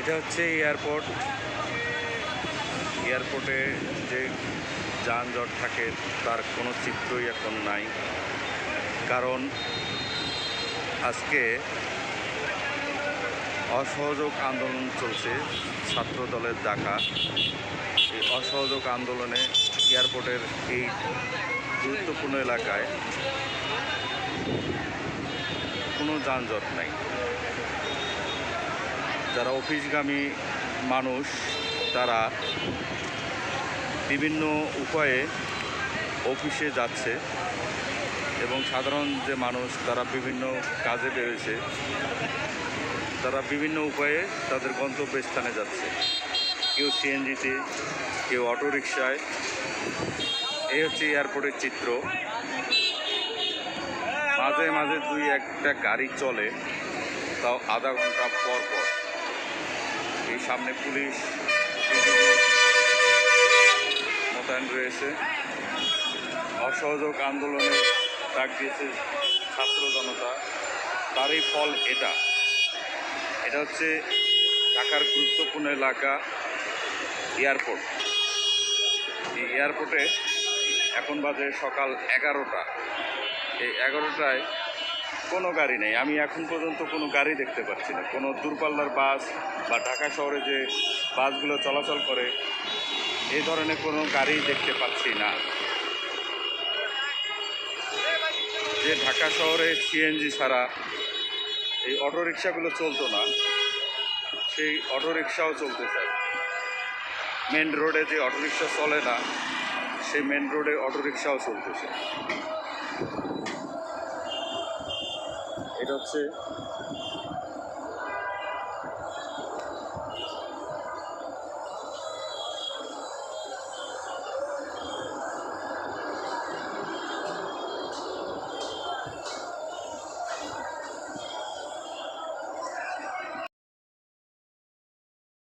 এটা হচ্ছে এয়ারপোর্ট। এয়ারপোর্টে যে যানজট থাকে, তার কোনো চিত্রই এখন নাই। কারণ আজকে অসহযোগ আন্দোলন চলছে ছাত্র দলের ডাকা। এই অসহযোগ আন্দোলনে এয়ারপোর্টের এই গুরুত্বপূর্ণ এলাকায় কোনো যানজট নাই। যারা অফিসগামী মানুষ, তারা বিভিন্ন উপায়ে অফিসে যাচ্ছে এবং সাধারণ যে মানুষ, তারা বিভিন্ন কাজে বেরোয়েছে। তারা বিভিন্ন উপায়ে তাদের গন্তব্যস্থানে যাচ্ছে। কেউ সিএনজিতে, কেউ অটোরিকশায়। এই হচ্ছে এয়ারপোর্টের চিত্র। মাঝে মাঝে দুই একটা গাড়ি চলে, তাও আধা ঘণ্টা পর পর। সামনে পুলিশ মোতায়েন রয়েছে। অসহযোগ আন্দোলনে ডাক দিয়েছে ছাত্র জনতা। তারই ফল এটা। এটা হচ্ছে ঢাকার গুরুত্বপূর্ণ এলাকা, এয়ারপোর্ট। এই এয়ারপোর্টে এখন বাজে সকাল এগারোটা। এই এগারোটায় কোনো গাড়ি নেই। আমি এখন পর্যন্ত কোনো গাড়ি দেখতে পাচ্ছি না। কোনো দূরপাল্লার বাস বা ঢাকা শহরে যে বাসগুলো চলাচল করে এই ধরনের কোনো গাড়ি দেখতে পাচ্ছি না। যে ঢাকা শহরে সিএনজি ছাড়া এই অটোরিকশাগুলো চলতো না, সেই অটোরিকশাও চলতেছে মেন রোডে যে অটোরিকশা চলে না, সেই মেন রোডে অটোরিকশাও চলতেছে। এটা হচ্ছে